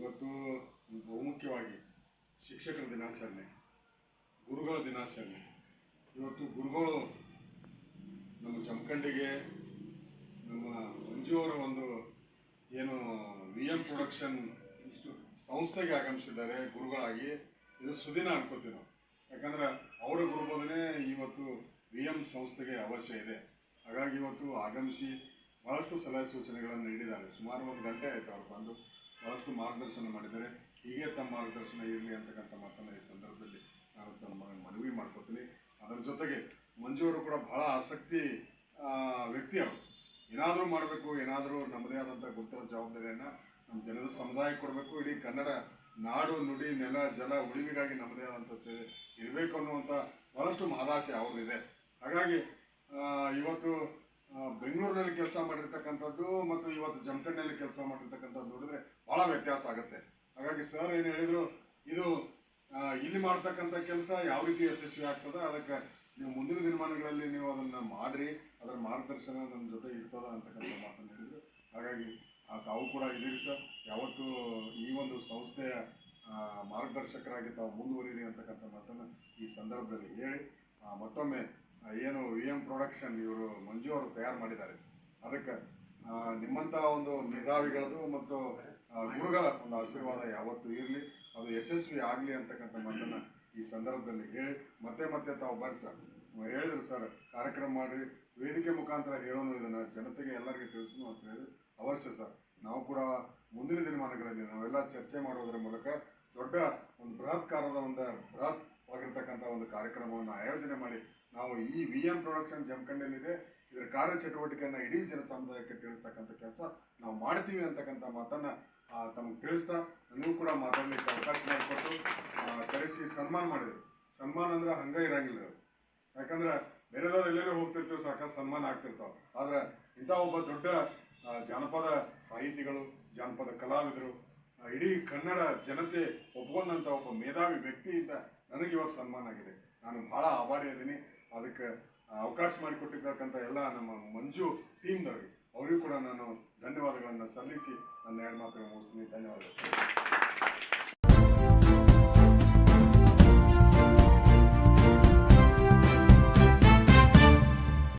ಇವತ್ತು ಬಹುಮುಖ್ಯವಾಗಿ ಶಿಕ್ಷಕರ ದಿನಾಚರಣೆ, ಗುರುಗಳ ದಿನಾಚರಣೆ. ಇವತ್ತು ಗುರುಗಳು ನಮ್ಮ ಜಮಖಂಡಿಗೆ ನಮ್ಮ ಮಂಜು ಅವರ ಒಂದು ಏನು ವಿ ಎಂ ಪ್ರೊಡಕ್ಷನ್ ಇಷ್ಟು ಸಂಸ್ಥೆಗೆ ಆಗಮಿಸಿದ್ದಾರೆ ಗುರುಗಳಾಗಿ. ಇದು ಸುದಿನ ಅನ್ಕೋತೀವಿ ನಾವು. ಯಾಕಂದ್ರೆ ಅವರ ಗುರುಬೋಧನೆ ಇವತ್ತು ವಿ ಎಂ ಸಂಸ್ಥೆಗೆ ಅವಶ್ಯ ಇದೆ. ಹಾಗಾಗಿ ಇವತ್ತು ಆಗಮಿಸಿ ಬಹಳಷ್ಟು ಸಲಹೆ ಸೂಚನೆಗಳನ್ನು ನೀಡಿದ್ದಾರೆ. ಸುಮಾರು ಒಂದು ಗಂಟೆ ಆಯಿತು ಅವ್ರು ಬಂದು. ಬಹಳಷ್ಟು ಮಾರ್ಗದರ್ಶನ ಮಾಡಿದ್ದಾರೆ. ಹೀಗೆ ತಮ್ಮ ಮಾರ್ಗದರ್ಶನ ಇರಲಿ ಅಂತಕ್ಕಂಥ ಮಾತನ್ನು ಈ ಸಂದರ್ಭದಲ್ಲಿ ನಾನು ತಮ್ಮ ಮನವಿ ಮಾಡ್ಕೊತೀನಿ. ಅದರ ಜೊತೆಗೆ ಮಂಜು ಅವರು ಕೂಡ ಬಹಳ ಆಸಕ್ತಿ ವ್ಯಕ್ತಿ ಅವರು. ಏನಾದರೂ ಮಾಡಬೇಕು, ಏನಾದರೂ ನಮ್ಮದೇ ಆದಂಥ ಗುರುತರ ಜವಾಬ್ದಾರಿಯನ್ನು ನಮ್ಮ ಜನರ ಸಮುದಾಯಕ್ಕೆ ಕೊಡಬೇಕು. ಇಡೀ ಕನ್ನಡ ನಾಡು, ನುಡಿ, ನೆಲ, ಜಲ, ಉಳಿವಿಗಾಗಿ ನಮ್ಮದೇ ಆದಂಥ ಸೇವೆ ಇರಬೇಕು ಅನ್ನುವಂಥ ಬಹಳಷ್ಟು ಮಹದಾಶೆ ಅವರಿದೆ ಹಾಗಾಗಿ ಇವತ್ತು ಬೆಂಗಳೂರಿನಲ್ಲಿ ಕೆಲಸ ಮಾಡಿರ್ತಕ್ಕಂಥದ್ದು ಮತ್ತು ಇವತ್ತು ಜಮಖಂಡಿನಲ್ಲಿ ಕೆಲಸ ಮಾಡಿರ್ತಕ್ಕಂಥದ್ದು ನೋಡಿದ್ರೆ ಭಾಳ ವ್ಯತ್ಯಾಸ ಆಗುತ್ತೆ. ಹಾಗಾಗಿ ಸರ್ ಏನು ಹೇಳಿದ್ರು, ಇದು ಇಲ್ಲಿ ಮಾಡ್ತಕ್ಕಂಥ ಕೆಲಸ ಯಾವ ರೀತಿ ಯಶಸ್ವಿ ಆಗ್ತದೆ, ಅದಕ್ಕೆ ನೀವು ಮುಂದಿನ ದಿನಮಾನಗಳಲ್ಲಿ ನೀವು ಅದನ್ನು ಮಾಡಿರಿ, ಅದರ ಮಾರ್ಗದರ್ಶನ ನನ್ನ ಜೊತೆ ಇರ್ತದ ಅಂತಕ್ಕಂಥ ಮಾತನ್ನು ಹೇಳಿದ್ರು. ಹಾಗಾಗಿ ತಾವು ಕೂಡ ಇದ್ದೀರಿ ಸರ್ ಯಾವತ್ತೂ ಈ ಒಂದು ಸಂಸ್ಥೆಯ ಮಾರ್ಗದರ್ಶಕರಾಗಿ ತಾವು ಮುಂದುವರಿರಿ ಅಂತಕ್ಕಂಥ ಮಾತನ್ನು ಈ ಸಂದರ್ಭದಲ್ಲಿ ಹೇಳಿ ಮತ್ತೊಮ್ಮೆ ಏನು ವಿ ಎಂ ಪ್ರೊಡಕ್ಷನ್ ಇವರು ಮಂಜು ಅವರು ತಯಾರು ಮಾಡಿದ್ದಾರೆ. ಅದಕ್ಕೆ ನಿಮ್ಮಂಥ ಒಂದು ಮೇಧಾವಿಗಳದು ಮತ್ತು ಗುರುಗಳ ಒಂದು ಆಶೀರ್ವಾದ ಯಾವತ್ತೂ ಇರಲಿ. ಅದು ಯಶಸ್ವಿ ಆಗಲಿ ಅಂತಕ್ಕಂಥ ಮಾತನ್ನು ಈ ಸಂದರ್ಭದಲ್ಲಿ ಹೇಳಿ, ಮತ್ತೆ ಮತ್ತೆ ತಾವು ಬರ್ರಿ ಸರ್. ಹೇಳಿದ್ರು ಸರ್, ಕಾರ್ಯಕ್ರಮ ಮಾಡಿ ವೇದಿಕೆ ಮುಖಾಂತರ ಹೇಳೋಣ ಇದನ್ನು ಜನತೆಗೆ ಎಲ್ಲರಿಗೂ ತಿಳಿಸೋನು ಅಂತ ಹೇಳಿ ಅವಶ್ಯ ಸರ್. ನಾವು ಕೂಡ ಮುಂದಿನ ದಿನಮಾನಗಳಲ್ಲಿ ನಾವೆಲ್ಲ ಚರ್ಚೆ ಮಾಡೋದರ ಮೂಲಕ ದೊಡ್ಡ ಒಂದು ಬೃಹತ್ಕಾರದ ಒಂದು ಬೃಹತ್ವಾಗಿರ್ತಕ್ಕಂಥ ಒಂದು ಕಾರ್ಯಕ್ರಮವನ್ನು ಆಯೋಜನೆ ಮಾಡಿ ನಾವು ಈ ವಿ ಎಂ ಪ್ರೊಡಕ್ಷನ್ ಜಮಖಂಡಿಯಲ್ಲಿದೆ ಇದರ ಕಾರ್ಯಚಟುವಟಿಕೆಯನ್ನು ಇಡೀ ಜನ ಸಮುದಾಯಕ್ಕೆ ತಿಳಿಸ್ತಕ್ಕಂಥ ಕೆಲಸ ನಾವು ಮಾಡ್ತೀವಿ ಅಂತಕ್ಕಂಥ ಮಾತನ್ನು ತಮಗೆ ತಿಳಿಸ್ತಾ ನನಗೂ ಕೂಡ ಮಾತಾಡಲಿಕ್ಕೆ ಅವಕಾಶ ಮಾಡಿಕೊಟ್ಟು ಕರೆಸಿ ಸನ್ಮಾನ ಮಾಡಿದ್ರು ಸನ್ಮಾನ ಅಂದ್ರೆ ಹಂಗೆ ಇರಂಗಿಲ್ಲ. ಯಾಕಂದ್ರೆ ಬೇರೆದವ್ರು ಎಲ್ಲೆಲ್ಲೋ ಹೋಗ್ತಿರ್ತೀವಿ ಸಾಕಷ್ಟು ಸನ್ಮಾನ ಆಗ್ತಿರ್ತಾವೆ. ಆದರೆ ಇಂಥ ಒಬ್ಬ ದೊಡ್ಡ ಜಾನಪದ ಸಾಹಿತಿಗಳು, ಜಾನಪದ ಕಲಾವಿದರು ಇಡೀ ಕನ್ನಡ ಜನತೆ ಒಪ್ಕೊಂಡಂಥ ಒಬ್ಬ ಮೇಧಾವಿ ವ್ಯಕ್ತಿಯಿಂದ ನನಗೆ ಇವತ್ತು ಸನ್ಮಾನ ಆಗಿದೆ. ನಾನು ಬಹಳ ಆಭಾರಿ ಇದ್ದೀನಿ ಅದಕ್ಕೆ ಅವಕಾಶ ಮಾಡಿಕೊಟ್ಟಿರ್ತಕ್ಕಂಥ ಎಲ್ಲ ನಮ್ಮ ಮಂಜು ಟೀಮ್ನವ್ರಿಗೆ ಅವರಿಗೂ ಕೂಡ ನಾನು ಧನ್ಯವಾದಗಳನ್ನು ಸಲ್ಲಿಸಿ ನನ್ನ ಎರಡು ಮಾತುಗಳನ್ನು ಮುಗಿಸ್ತೀನಿ. ಧನ್ಯವಾದಗಳು.